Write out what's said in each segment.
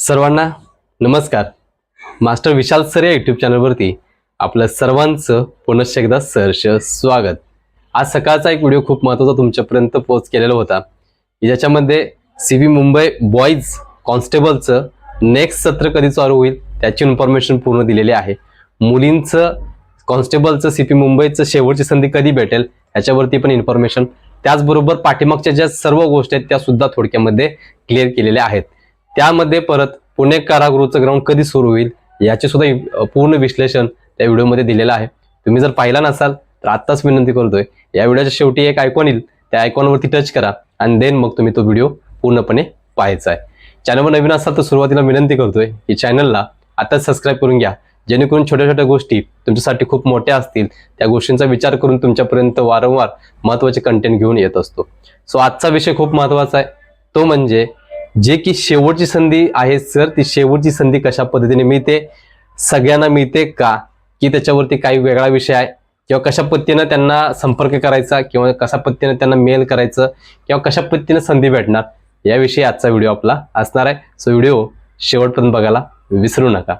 सर्वांना नमस्कार. Master Vishal sir या यूट्यूब चॅनलवरती आपलं सर्वांचं पुनश्च एकदा सहर्ष स्वागत. आज सकाळचा एक व्हिडिओ खूप महत्त्वाचा तुमच्यापर्यंत पोच केलेला होता. ज्याच्यामध्ये सी व्ही मुंबई बॉईज कॉन्स्टेबलचं नेक्स्ट सत्र कधी चालू होईल त्याची इन्फॉर्मेशन पूर्ण दिलेली आहे. मुलींचं कॉन्स्टेबलचं सी पी मुंबईचं शेवटची संधी कधी भेटेल याच्यावरती पण इन्फॉर्मेशन त्याचबरोबर पाठीमागच्या ज्या सर्व गोष्टी आहेत त्या सुद्धा थोडक्यामध्ये क्लिअर केलेल्या आहेत. त्यामध्ये परत पुणे कारागृहाचं ग्राउंड कधी सुरू होईल याचे सुद्धा पूर्ण विश्लेषण त्या व्हिडिओमध्ये दिलेलं आहे. तुम्ही जर पाहिला नसाल तर आत्ताच विनंती करतोय या व्हिडिओच्या शेवटी एक आयकॉन येईल त्या आयकॉनवरती टच करा आणि देन मग तुम्ही तो व्हिडिओ पूर्णपणे पाहायचा आहे. चॅनलवर नवीन असाल तर सुरुवातीला विनंती करतोय की चॅनलला आताच सबस्क्राईब करून घ्या. जेणेकरून छोट्या छोट्या गोष्टी तुमच्यासाठी खूप मोठ्या असतील त्या गोष्टींचा विचार करून तुमच्यापर्यंत वारंवार महत्त्वाचे कंटेंट घेऊन येत असतो. सो आजचा विषय खूप महत्त्वाचा आहे. तो म्हणजे जे की शेवटची संधी आहे सर ती शेवटची संधी कशा पद्धतीने मिळते? सगळ्यांना मिळते का? की त्याच्यावरती काही वेगळा विषय आहे? किंवा कशा पद्धतीनं त्यांना संपर्क करायचा? किंवा कशा पद्धतीनं त्यांना मेल करायचं? किंवा कशा पद्धतीनं संधी भेटणार? याविषयी आजचा व्हिडिओ आपला असणार आहे. सो व्हिडिओ शेवटपर्यंत बघायला विसरू नका.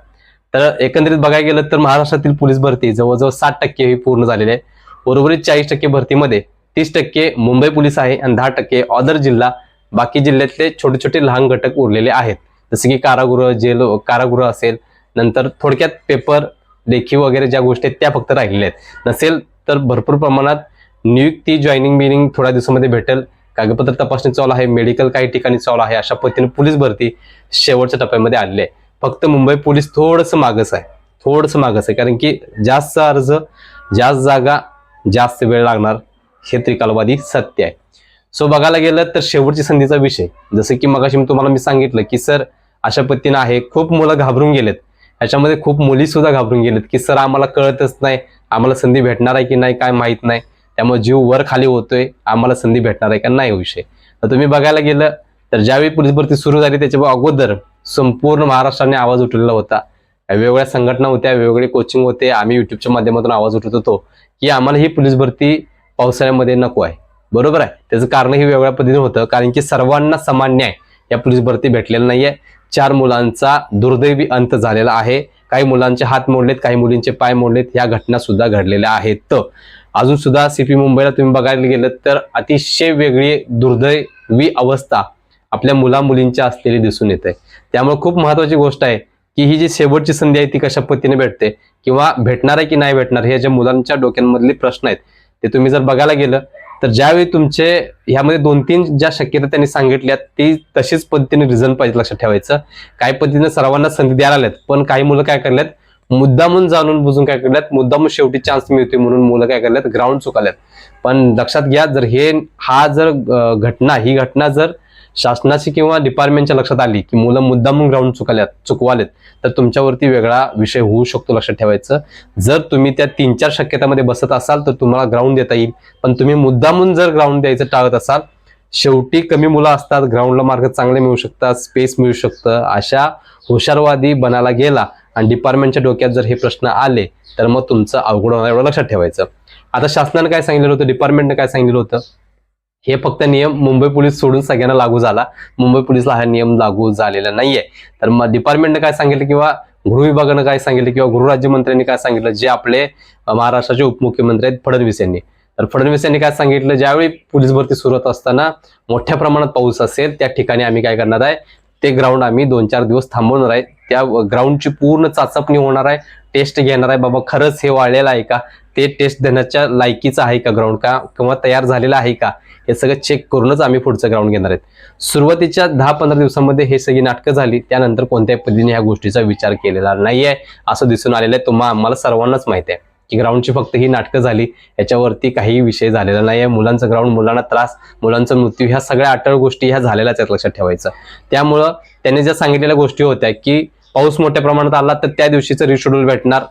तर एकंदरीत बघायला गेलं तर महाराष्ट्रातील पोलीस भरती जवळजवळ साठ टक्के ही पूर्ण झालेली आहे. उर्वरित चाळीस टक्के भरतीमध्ये तीस टक्के मुंबई पोलीस आहे आणि दहा टक्के ऑदर जिल्हा बाकी जिल्ह्यातले छोटे छोटे लहान घटक उरलेले आहेत. जसे की कारागृह जेल कारागृह असेल नंतर थोडक्यात पेपर लेखी वगैरे ज्या गोष्टी आहेत त्या फक्त राहिलेल्या आहेत. नसेल तर भरपूर प्रमाणात नियुक्ती जॉईनिंग बिनिंग थोड्या दिवसामध्ये भेटेल. कागदपत्र तपासणी चालू आहे मेडिकल काही ठिकाणी चालू आहे अशा पद्धतीने पोलीस भरती शेवटच्या टप्प्यामध्ये आलेली आहे. फक्त मुंबई पोलीस थोडंसं मागस आहे थोडंसं मागस आहे. कारण की जास्त अर्ज जास्त जागा जास्त वेळ लागणार हे त्रिकालवादी सत्य आहे. सो बघायला गेलं तर शेवटची संधीचा विषय. जसं की मगाशी तुम्हाला मी सांगितलं की सर अशा पद्धतीनं आहे. खूप मुलं घाबरून गेलेत. याच्यामध्ये खूप मुली सुद्धा घाबरून गेलेत की सर आम्हाला कळतच नाही. आम्हाला संधी भेटणार आहे की नाही काय माहीत नाही. त्यामुळे जीव वर खाली होतोय. आम्हाला संधी भेटणार आहे का नाही? विषय. तर तुम्ही बघायला गेलं तर ज्यावेळी पोलीस भरती सुरू झाली त्याच्या अगोदर संपूर्ण महाराष्ट्राने आवाज उठवलेला होता. वेगवेगळ्या संघटना होत्या वेगवेगळे कोचिंग होते. आम्ही युट्यूबच्या माध्यमातून आवाज उठवत होतो की आम्हाला ही पोलीस भरती पावसाळ्यामध्ये नको आहे. बरोबर आहे. त्याचं कारण हे वेगळ्या पद्धतीने होतं. कारण की सर्वांना समान न्याय. या पोलीस भरती भेटलेला नाहीये. चार मुलांचा दुर्दैवी अंत झालेला आहे. काही मुलांचे हात मोडलेत काही मुलींचे पाय मोडलेत. ह्या घटना सुद्धा घडलेल्या आहेत. अजून सुद्धा सीपी मुंबईला तुम्ही बघायला गेलं तर अतिशय वेगळी दुर्दैवी अवस्था आपल्या मुला मुलींच्या असलेली दिसून येते. त्यामुळे खूप महत्वाची गोष्ट आहे की ही जी शेवटची संधी आहे ती कशा पद्धतीने भेटते किंवा भेटणार आहे की नाही भेटणार हे ज्या मुलांच्या डोक्यांमधले प्रश्न आहेत ते तुम्ही जर बघायला गेलं तर ज्यावेळी तुमचे ह्यामध्ये दोन तीन ज्या शक्यता त्यांनी सांगितल्या ती तशीच पद्धतीने रिझन पाहिजे लक्षात ठेवायचं. काही पद्धतीने सर्वांना संधी द्यायला आल्यात पण काही मुलं काय करल्यात मुद्दामून जाणून बुजून काय करल्यात मुद्दामून शेवटी चान्स मिळतोय म्हणून मुलं काय करल्यात ग्राउंड चुकाल्यात. पण लक्षात घ्या जर हे हा जर घटना ही घटना जर शासनाची किंवा डिपार्टमेंटच्या लक्षात आली की मुलं मुद्दामून ग्राउंड चुकाल्यात चुकवालेत तर तुमच्यावरती वेगळा विषय होऊ शकतो लक्षात ठेवायचं. जर तुम्ही त्या तीन चार शक्यतामध्ये बसत असाल तर तुम्हाला ग्राउंड देता येईल. पण तुम्ही मुद्दामून जर ग्राउंड द्यायचं टाळत असाल शेवटी कमी मुलं असतात ग्राउंडला मार्ग चांगले मिळू शकतात स्पेस मिळू शकतं अशा हुशारवादी बनायला गेला आणि डिपार्टमेंटच्या डोक्यात जर हे प्रश्न आले तर मग तुमचं अवघड होणार एवढं लक्षात ठेवायचं. आता शासनानं काय सांगितलं होतं? डिपार्टमेंटनं काय सांगितलं होतं? हे फक्त नियम मुंबई पोलीस सोडून सगळ्यांना लागू झाला. मुंबई पोलीसला हा नियम लागू झालेला नाहीये. तर मग डिपार्टमेंटने काय सांगितलं किंवा गृह विभागानं काय सांगितलं किंवा गृहराज्यमंत्र्यांनी काय सांगितलं? जे आपले महाराष्ट्राचे उपमुख्यमंत्री आहेत फडणवीस यांनी. तर फडणवीस यांनी काय सांगितलं? ज्यावेळी पोलीस भरती सुरू होत असताना मोठ्या प्रमाणात पाऊस असेल त्या ठिकाणी आम्ही काय करणार आहे? ते ग्राउंड आम्ही दोन चार दिवस थांबवणार आहे. त्या ग्राउंडची पूर्ण चाचपणी होणार आहे. टेस्ट घेणार आहे. बाबा खरंच हे वाळलेलं आहे का? ते टेस्ट देण्याच्या लायकीचं आहे का ग्राउंड का? किंवा तयार झालेलं आहे का? हे सगळं चेक करूनच आम्ही पुढचं ग्राउंड घेणार आहेत. सुरुवातीच्या दहा पंधरा दिवसामध्ये हे सगळी नाटकं झाली त्यानंतर कोणत्याही पद्धतीने ह्या गोष्टीचा विचार केलेला नाहीये असं दिसून आलेलं आहे. तुम्हा आम्हाला सर्वांनाच माहिती आहे की ग्राउंडची फक्त ही नाटकं झाली याच्यावरती काही विषय झालेला नाही आहे मुलांचं ग्राउंड मुलांना त्रास मुलांचा मृत्यू ह्या सगळ्या अटळ गोष्टी ह्या झालेल्याच आहेत लक्षात ठेवायचं. त्यामुळं त्यांनी ज्या सांगितलेल्या गोष्टी होत्या की पाऊस मोठ्या प्रमाणात आला तर त्या दिवशीचं रिशेड्यूल भेटणार.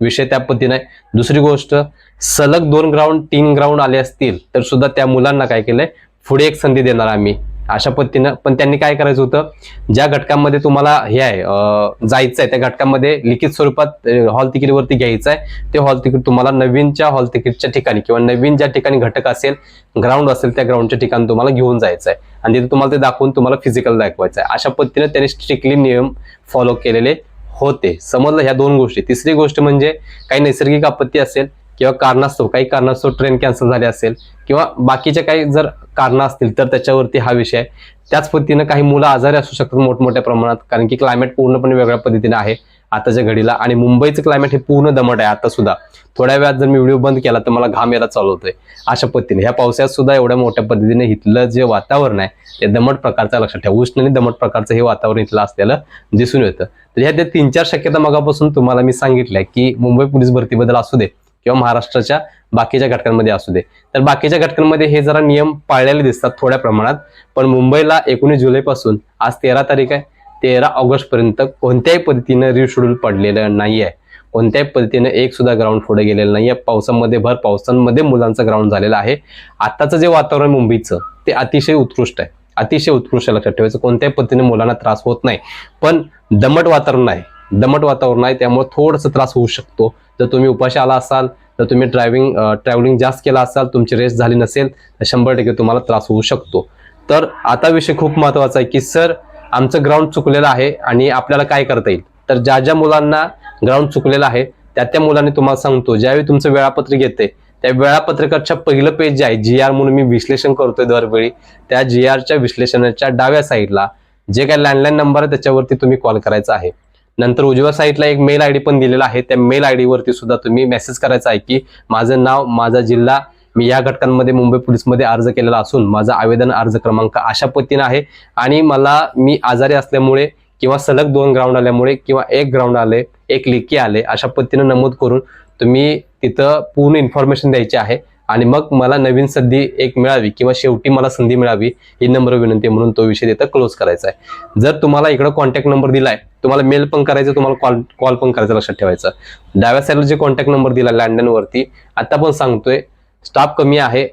विषय त्या पद्धतीने आहे. दुसरी गोष्ट सलग दोन ग्राउंड तीन ग्राउंड आले असतील तर सुद्धा त्या मुलांना काय केलंय? पुढे एक संधी देणार आम्ही. अशा पद्धतीनं. पण त्यांनी काय करायचं होतं? ज्या घटकांमध्ये तुम्हाला हे आहे जायचं आहे त्या घटकांमध्ये लिखित स्वरूपात हॉल तिकीटवरती घ्यायचं आहे ते हॉल तिकीट तुम्हाला नवीनच्या हॉल तिकीटच्या ठिकाणी किंवा नवीन ज्या ठिकाणी घटक असेल ग्राउंड असेल त्या ग्राउंडच्या ठिकाणी तुम्हाला घेऊन जायचं आहे आणि तिथे तुम्हाला ते दाखवून तुम्हाला फिजिकल दाखवायचं आहे अशा पद्धतीने त्यांनी स्ट्रिक्टली नियम फॉलो केलेले. होते. समजलं ह्या दोन गोष्टी. तिसरी गोष्ट म्हणजे काही नैसर्गिक आपत्ती असेल किंवा कारणास्तव काही कारणास्तव ट्रेन कॅन्सल झाली असेल किंवा बाकीच्या काही जर कारणं असतील तर त्याच्यावरती हा विषय आहे. त्याच पद्धतीनं काही मुलं आजारी असू शकतात मोठमोठ्या प्रमाणात कारण की क्लायमेट पूर्णपणे वेगळ्या पद्धतीने आहे. आताच्या घडीला. आणि मुंबईचं क्लायमेट हे पूर्ण दमट आहे आता सुद्धा. थोड्या वेळात जर मी व्हिडिओ बंद केला तर मला घाम यायला चालू होतोय. अशा पद्धतीने. ह्या पावसाळ्यात सुद्धा एवढ्या मोठ्या पद्धतीने इथलं जे वातावरण आहे ते दमट प्रकारचं लक्षात ठेवा. उष्ण आणि दमट प्रकारचं हे वातावरण इथलं असलेलं दिसून येतं. तर ह्या त्या तीन चार शक्यता मगापासून तुम्हाला मी सांगितल्या की मुंबई पोलीस भरतीबद्दल असू दे किंवा महाराष्ट्राच्या बाकीच्या घटकांमध्ये असू दे. तर बाकीच्या घटकांमध्ये हे जरा नियम पाळलेले दिसतात थोड्या प्रमाणात. पण मुंबईला एकोणीस जुलैपासून आज तेरा तारीख आहे तेरा ऑगस्ट पर्यंत कोणत्याही पद्धतीनं रिशेड्यूल पडलेलं नाही आहे कोणत्याही पद्धतीने एक सुद्धा ग्राउंड पुढे गेलेलं नाही आहे पावसामध्ये भर पावसांमध्ये मुलांचं ग्राउंड झालेलं आहे. आताचं जे वातावरण मुंबईचं ते अतिशय उत्कृष्ट आहे. अतिशय उत्कृष्ट लक्षात ठेवायचं. कोणत्याही पद्धतीने मुलांना त्रास होत नाही. पण दमट वातावरण आहे दमट वातावरण आहे त्यामुळे थोडंसं त्रास होऊ शकतो. जर तुम्ही उपाशी आला असाल तर तुम्ही ड्रायव्हिंग ट्रॅव्हलिंग जास्त केला असाल तुमची रेस्ट झाली नसेल तर शंभर टक्के तुम्हाला त्रास होऊ शकतो. तर आता विषय खूप महत्त्वाचा आहे की सर आमचं ग्राउंड चुकलेलं आहे आणि आपल्याला काय करता येईल? तर ज्या ज्या मुलांना ग्राउंड चुकलेलं आहे त्या त्या मुलांनी तुम्हाला सांगतो ज्यावेळी तुमचं वेळापत्रक येते त्या वेळापत्रकाच्या पहिलं पेज जे आहे जी आर म्हणून मी विश्लेषण करतोय दरवेळी त्या जी आरच्या विश्लेषणाच्या डाव्या साईडला जे काही लँडलाईन नंबर आहे त्याच्यावरती तुम्ही कॉल करायचा आहे. नंतर उजव्या साईडला एक मेल आय डी पण दिलेला आहे त्या मेल आय डीवरती सुद्धा तुम्ही मेसेज करायचा आहे की माझं नाव माझा जिल्हा मी या घटकांमध्ये मुंबई पोलीसमध्ये अर्ज केलेला असून माझा आवेदन अर्ज क्रमांक अशा पद्धतीनं आहे. आणि मला मी आजारी असल्यामुळे किंवा सलग दोन ग्राउंड आल्यामुळे किंवा एक ग्राउंड आले एक लेखी आले अशा पद्धतीनं नमूद करून तुम्ही तिथं पूर्ण इन्फॉर्मेशन द्यायची आहे. आणि मग मला नवीन संधी एक मिळावी किंवा शेवटी मला संधी मिळावी ही नम्र विनंती म्हणून तो विषय तिथं क्लोज करायचा आहे. जर तुम्हाला इकडं कॉन्टॅक्ट नंबर दिलाय तुम्हाला मेल पण करायचं तुम्हाला कॉल कॉल पण करायचं लक्षात ठेवायचं. डाव्या साईडला जे कॉन्टॅक्ट नंबर दिला लँडनवरती वरती आता पण सांगतोय स्टाफ कमी आहे.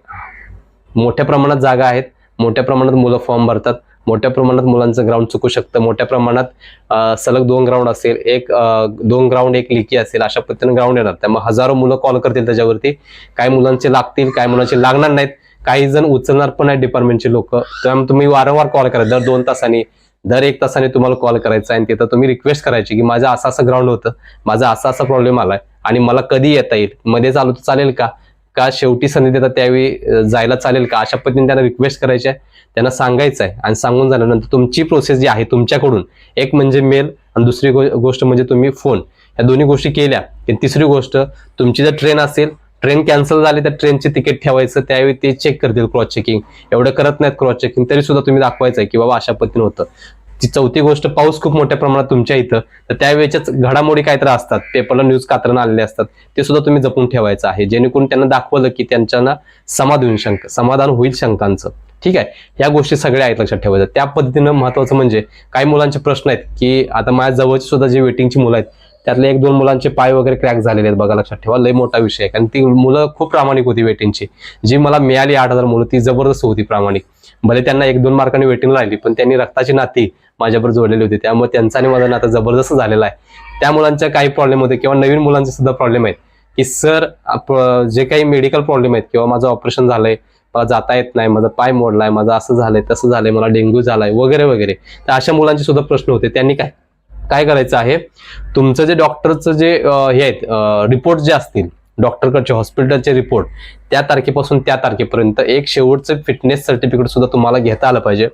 मोठ्या प्रमाणात जागा आहेत. मोठ्या प्रमाणात मुलं फॉर्म भरतात. मोठ्या प्रमाणात मुलांचं ग्राउंड चुकू शकतं. मोठ्या प्रमाणात सलग दोन ग्राउंड असेल एक दोन ग्राउंड एक लिकी असेल अशा पद्धतीने ग्राउंड येणार. त्यामुळे हजारो मुलं कॉल करतील त्याच्यावरती. काही मुलांचे लागतील काही मुलांचे लागणार नाहीत काही जण उचलणार पण आहेत डिपार्टमेंटचे लोक. त्यामुळे तुम्ही वारंवार कॉल करा. दर दोन तासांनी दर एक तासाने तुम्हाला कॉल करायचा आहे. आणि तिथं तुम्ही रिक्वेस्ट करायची की माझं असं असं ग्राउंड होतं. माझा असा असा प्रॉब्लेम आलाय. आणि मला कधी येता येईल? मध्ये चालू तर चालेल का? का शेवटी संधी देतात त्यावेळी जायला चालेल का? अशा पद्धतीने त्यांना रिक्वेस्ट करायची आहे. त्यांना सांगायचं आहे आणि सांगून झाल्यानंतर तुमची प्रोसेस जी आहे तुमच्याकडून एक म्हणजे मेल आणि दुसरी गो- गोष्ट म्हणजे तुम्ही फोन या दोन्ही गोष्टी केल्या तिसरी गोष्ट तुमची जर ट्रेन असेल ट्रेन कॅन्सल झाली तर ट्रेनचे तिकीट ठेवायचं त्यावेळी ते चेक करतील क्रॉस चेकिंग एवढं करत नाहीत क्रॉस चेकिंग तरी सुद्धा तुम्ही दाखवायचं आहे की बाबा अशा पद्धतीने होतं. ती चौथी गोष्ट पाऊस खूप मोठ्या प्रमाणात तुमच्या इथं. तर त्यावेळेच्याच घडामोडी काहीतरी असतात. पेपरला न्यूज कात्रण आलेले असतात. ते सुद्धा तुम्ही जपून ठेवायचं आहे. जेणेकरून त्यांना दाखवलं की त्यांच्याना समाधान होईल शंक समाधान होईल शंकांचं. ठीक आहे? या गोष्टी सगळ्या आहेत लक्षात ठेवायच्या. त्या पद्धतीनं महत्वाचं म्हणजे काही मुलांचे प्रश्न आहेत की आता माझ्या जवळची सुद्धा जे वेटिंगची मुलं आहेत त्यातले एक दोन मुलांचे पाय वगैरे क्रॅक झालेले आहेत बघा लक्षात ठेवा. लय मोठा विषय आहे. कारण ती मुलं खूप प्रामाणिक होती वेटिंगची जी मला मिळाली आठ हजार मुलं ती जबरदस्त होती प्रामाणिक. भले त्यांना एक दोन मार्कांनी वेटिंग राहिली पण त्यांनी रक्ताची नाती माझ्याबरोबर जोडलेली होती. त्यामुळे त्यांचा आणि माझा नाता जबरदस्त झालेला आहे. त्या मुलांच्या काही प्रॉब्लेम होते किंवा नवीन मुलांचे सुद्धा प्रॉब्लेम आहेत की सर जे काही मेडिकल प्रॉब्लेम आहेत किंवा माझं ऑपरेशन झालंय मला जाता येत नाही माझा पाय मोडलाय माझं असं झालंय तसं झालंय मला डेंग्यू झालाय वगैरे वगैरे. तर अशा मुलांचे सुद्धा प्रश्न होते. त्यांनी काय काय करायचं आहे? तुमचं जे डॉक्टरचं जे हे आहेत रिपोर्ट जे असतील डॉक्टरकडचे हॉस्पिटलचे रिपोर्ट त्या तारखेपासून त्या तारखेपर्यंत एक शेवटचं फिटनेस सर्टिफिकेट सुद्धा तुम्हाला घेता आलं पाहिजे.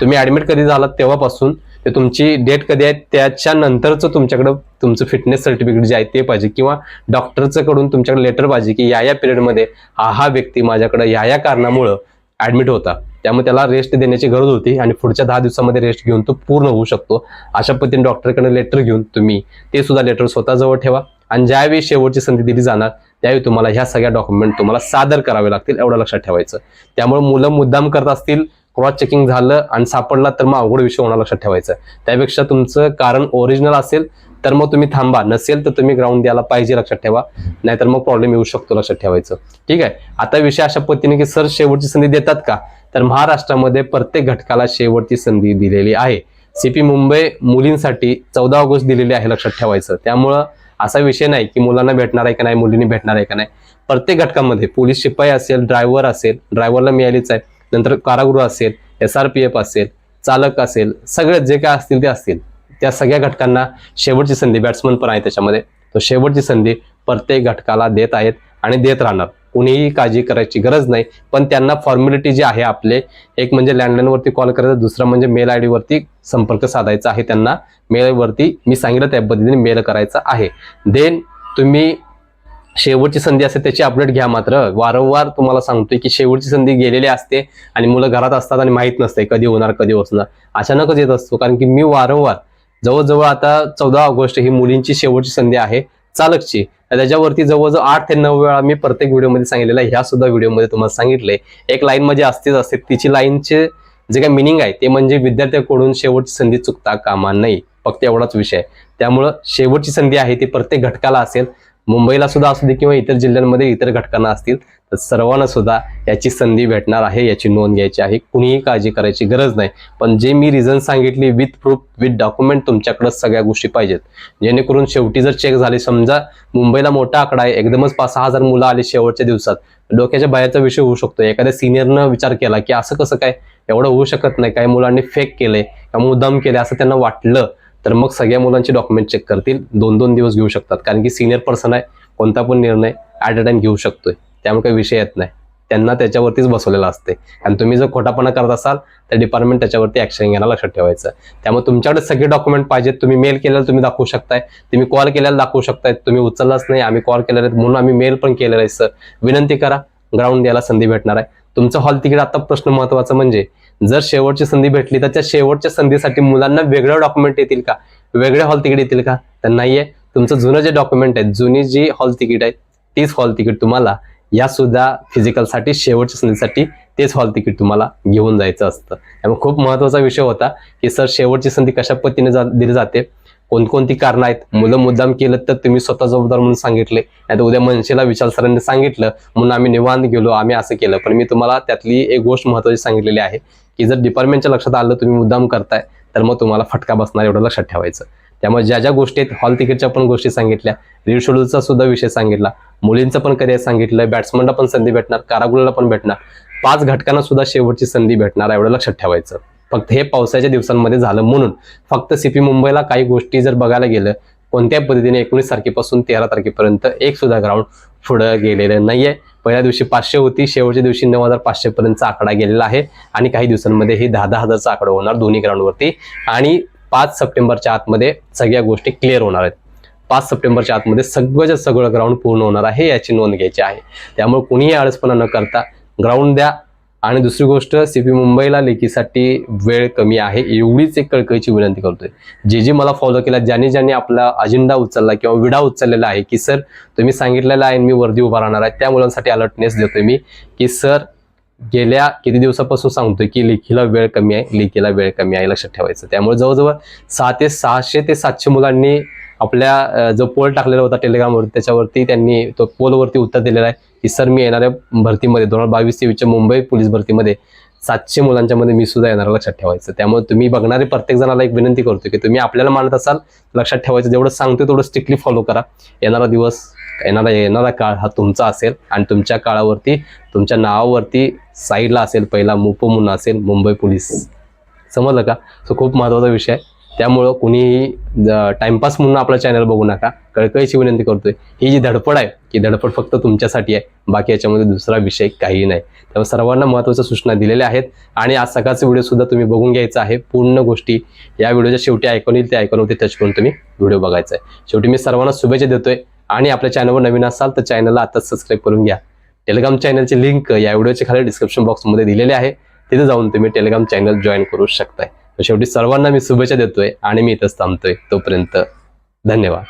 तुम्ही ऍडमिट कधी झालात तेव्हापासून ते तुमची डेट कधी आहे त्याच्या नंतरचं तुमच्याकडं तुमचं फिटनेस सर्टिफिकेट जे आहे ते पाहिजे. किंवा डॉक्टरचं कडून तुमच्याकडे लेटर पाहिजे की या या पिरियडमध्ये हा हा व्यक्ती माझ्याकडे या या कारणामुळं ऍडमिट होता. त्यामुळे त्याला रेस्ट देण्याची गरज होती आणि पुढच्या दहा दिवसामध्ये रेस्ट घेऊन तो पूर्ण होऊ शकतो. अशा पद्धतीने डॉक्टरकडे लेटर घेऊन तुम्ही ते सुद्धा लेटर स्वतःजवळ ठेवा. आणि ज्यावेळी शेवटची संधी दिली जाणार त्यावेळी तुम्हाला ह्या सगळ्या डॉक्युमेंट तुम्हाला सादर करावे लागतील एवढं लक्षात ठेवायचं. त्यामुळे मुलं मुद्दाम करत असतील क्रॉस चेकिंग झालं आणि सापडला तर मग अवघड विषय होणार लक्षात ठेवायचं. त्यापेक्षा तुमचं कारण ओरिजिनल असेल तर मग तुम्ही थांबा. नसेल तर तुम्ही ग्राउंड द्यायला पाहिजे लक्षात ठेवा. नाहीतर मग प्रॉब्लेम येऊ शकतो लक्षात ठेवायचं. ठीक आहे? आता विषय अशा पद्धतीने की सर शेवटची संधी देतात का? तर महाराष्ट्रामध्ये प्रत्येक घटकाला शेवटची संधी दिलेली आहे. सीपी मुंबई मुलींसाठी चौदा ऑगस्ट दिलेली आहे लक्षात ठेवायचं. त्यामुळं असा विषय नाही की मुलांना भेटणार आहे का नाही मुलींनी भेटणार आहे का नाही. प्रत्येक घटकामध्ये पोलीस शिपाई असेल ड्रायव्हर असेल ड्रायव्हरला मिळालीच आहे नंतर कारागृह असेल एस आर पी एफ असेल चालक असेल सगळे जे काय असतील ते असतील. त्या सगळ्या घटकांना शेवटची संधी बॅट्समन पण आहे त्याच्यामध्ये. तो शेवटची संधी प्रत्येक घटकाला देत आहेत आणि देत राहणार. कुणीही काळजी करायची गरज नाही. पण त्यांना फॉर्मॅलिटी जी आहे आपले एक म्हणजे लँडलाईनवरती कॉल करायचा दुसरं म्हणजे मेल आय वरती संपर्क साधायचा आहे त्यांना. मेलवरती मी सांगितलं त्या पद्धतीने मेल करायचा आहे. देन तुम्ही शेवटची संधी असते त्याची अपडेट घ्या मात्र. वारंवार तुम्हाला सांगतोय की शेवटची संधी गेलेली असते आणि मुलं घरात असतात आणि माहीत नसते कधी होणार कधी होणार अचानकच येत असतो. कारण की मी वारंवार जवळजवळ आता चौदा ऑगस्ट ही मुलींची शेवटची संधी आहे. चालकची. त्याच्यावरती जवळजवळ आठ ते नऊ वेळा मी प्रत्येक व्हिडिओमध्ये सांगितलेलं आहे. ह्या सुद्धा व्हिडिओमध्ये तुम्हाला सांगितले एक लाईन म्हणजे असतेच असते. तिची लाईनचे जे काही मिनिंग आहे ते म्हणजे विद्यार्थ्याकडून शेवटची संधी चुकता कामा नाही फक्त एवढाच विषय आहे. त्यामुळं शेवटची संधी आहे ती प्रत्येक घटकाला असेल. मुंबईला सुद्धा असू दे किंवा इतर जिल्ह्यांमध्ये इतर घटकांना असतील तर सर्वांना सुद्धा याची संधी भेटणार आहे याची नोंद घ्यायची आहे. कुणीही काळजी करायची गरज नाही. पण जे मी रिझन सांगितली विथ प्रूफ विथ डॉक्युमेंट तुमच्याकडे सगळ्या गोष्टी पाहिजेत. जेणेकरून शेवटी जर चेक झाले समजा मुंबईला मोठा आकडा आहे एकदमच पाच सहा हजार मुलं आली शेवटच्या दिवसात डोक्याच्या बाहेरचा विषय होऊ शकतो. एखाद्या सिनियरनं विचार केला की असं कसं काय? एवढं होऊ शकत नाही. काही मुलांनी फेक केले किंवा मुद्दाम केले असं त्यांना वाटलं तर मग सगळ्या मुलांचे डॉक्युमेंट चेक करतील. दोन दोन दिवस घेऊ शकतात. कारण की सिनियर पर्सन आहे कोणता पण निर्णय ॲट अ टाइम घेऊ शकतोय. त्यामुळे काही विषय येत नाही. त्यांना त्याच्यावरतीच बसवलेला असते. आणि तुम्ही जर खोटापणा करत असाल तर डिपार्टमेंट त्याच्यावरती ॲक्शन घेणं लक्षात ठेवायचं. त्यामुळे तुमच्याकडे सगळे डॉक्युमेंट पाहिजेत तुम्ही मेल केलेलं तुम्ही दाखवू शकताय. तुम्ही कॉल केलेला दाखवू शकताय. तुम्ही उचललाच नाही. आम्ही कॉल केलेला आहे म्हणून आम्ही मेल पण केलेला आहे सर विनंती करा. ग्राउंड द्यायला संधी भेटणार आहे. तुमचं हॉल तिकीट आता प्रश्न महत्त्वाचा म्हणजे जर शेवटची संधी भेटली तर त्या शेवटच्या संधीसाठी मुलांना वेगळं डॉक्युमेंट येतील का? वेगळे हॉल तिकीट येतील का? तर नाहीये. तुमचं जुनं जे डॉक्युमेंट आहे जुनी जी हॉल तिकीट आहे तीच हॉल तिकीट तुम्हाला या सुद्धा फिजिकलसाठी शेवटच्या संधीसाठी तेच हॉल तिकीट तुम्हाला घेऊन जायचं असतं. त्यामुळे खूप महत्त्वाचा विषय होता की सर शेवटची संधी कशा पद्धतीने जा दिली जाते? कोणकोणती कारणं आहेत? मुलं मुद्दाम केलं तर तुम्ही स्वतः जबाबदार म्हणून सांगितले. नाही तर उद्या मनसेला विशाल सरांनी सांगितलं म्हणून आम्ही निवांत गेलो आम्ही असं केलं. पण मी तुम्हाला त्यातली एक गोष्ट महत्वाची सांगितलेली आहे की जर डिपार्टमेंटच्या लक्षात आलं तुम्ही मुद्दाम करताय तर मग तुम्हाला फटका बसणार एवढं लक्षात ठेवायचं. त्यामुळे ज्या ज्या गोष्टी आहेत हॉल तिकीटच्या पण गोष्टी सांगितल्या रीड शेड्यूलचा सुद्धा विषय सांगितला मुलींचं पण करिअर सांगितलं बॅट्समनला पण संधी भेटणार कारागुलाला पण भेटणार पाच घटकांना सुद्धा शेवटची संधी भेटणार एवढं लक्षात ठेवायचं. फक्त हे पावसाच्या दिवसांमध्ये झालं म्हणून. फक्त सीपी मुंबईला काही गोष्टी जर बघायला गेलं कोणत्या पद्धतीने एकोणीस तारखेपासून तेरा तारखेपर्यंत एक सुद्धा ग्राउंड पुढं गेलेलं नाहीये. पहिल्या दिवशी पाचशे होती शेवटच्या दिवशी नऊ हजार पाचशे पर्यंतचा आकडा गेलेला आहे आणि काही दिवसांमध्ये ही दहा दहा हजारचा आकडा होणार दोन्ही ग्राउंडवरती आणि पाच सप्टेंबरच्या आतमध्ये सगळ्या गोष्टी क्लिअर होणार आहेत. पाच सप्टेंबरच्या आतमध्ये सगळंच्या सगळं ग्राउंड पूर्ण होणार आहे याची नोंद घ्यायची आहे. त्यामुळे कुणीही आळसपणा न करता ग्राउंड द्या आणि दुसरी गोष्ट सीपी मुंबईला लेखीसाठी वेळ कमी आहे. एवढीच एक कळकळीची विनंती करतोय. जे जे मला फॉलो केला ज्याने ज्याने आपला अजेंडा उचलला किंवा विडा उचललेला आहे की सर तुम्ही सांगितलेला आहे मी वर्दी उभा राहणार आहे त्या मुलांसाठी अलर्टनेस देतोय मी की सर गेल्या किती दिवसापासून सांगतोय की लेखीला वेळ कमी आहे लेखीला वेळ कमी आहे लक्षात ठेवायचं. त्यामुळे जवळजवळ सहा ते सहाशे ते सातशे मुलांनी आपल्या जो पोल टाकलेला होता टेलिग्रामवर त्याच्यावरती त्यांनी तो पोलवरती उत्तर दिलेला आहे की सर मी येणाऱ्या भरतीमध्ये दोन हजार बावीस तेवीसच्या मुंबई पोलीस भरतीमध्ये सातशे मुलांच्या मध्ये मी सुद्धा येणार लक्षात ठेवायचं. त्यामुळे तुम्ही बघणारे प्रत्येक जणाला एक विनंती करतो की तुम्ही आपल्याला मानत असाल लक्षात ठेवायचं. जेवढं सांगतो तेवढं स्ट्रिक्टली फॉलो करा. येणारा दिवस येणारा येणारा काळ हा तुमचा असेल आणि तुमच्या काळावरती तुमच्या नावावरती साईडला असेल पहिला मुप म्हणून असेल मुंबई पोलीस. समजलं का? सो खूप महत्त्वाचा विषय आहे. त्यामुळं कुणीही टाइमपास म्हणून आपला चॅनल बघू नका. कळकळीची विनंती करतोय. ही जी धडपड आहे की धडपड फक्त तुमच्यासाठी आहे. बाकी याच्यामध्ये दुसरा विषय काही नाही. त्यामुळे सर्वांना महत्त्वाच्या सूचना दिलेल्या आहेत. आणि आज सकाळचा व्हिडिओ सुद्धा तुम्ही बघून घ्यायचा आहे. पूर्ण गोष्टी या व्हिडिओच्या शेवटी ऐकून येईल. ते ऐकूनवरती टच करून तुम्ही व्हिडिओ बघायचा आहे. शेवटी मी सर्वांना शुभेच्छा देतोय. आणि आपल्या चॅनलवर नवीन असाल तर चॅनलला आताच सबस्क्राईब करून घ्या. टेलिग्राम चॅनलची लिंक या व्हिडिओच्या खाली डिस्क्रिप्शन बॉक्समध्ये दिलेली आहे. तिथे जाऊन तुम्ही टेलिग्राम चॅनल जॉईन करू शकताय. शेवटी सर्वांना मी शुभेच्छा देतोय आणि मी इथंच थांबतोय तोपर्यंत धन्यवाद.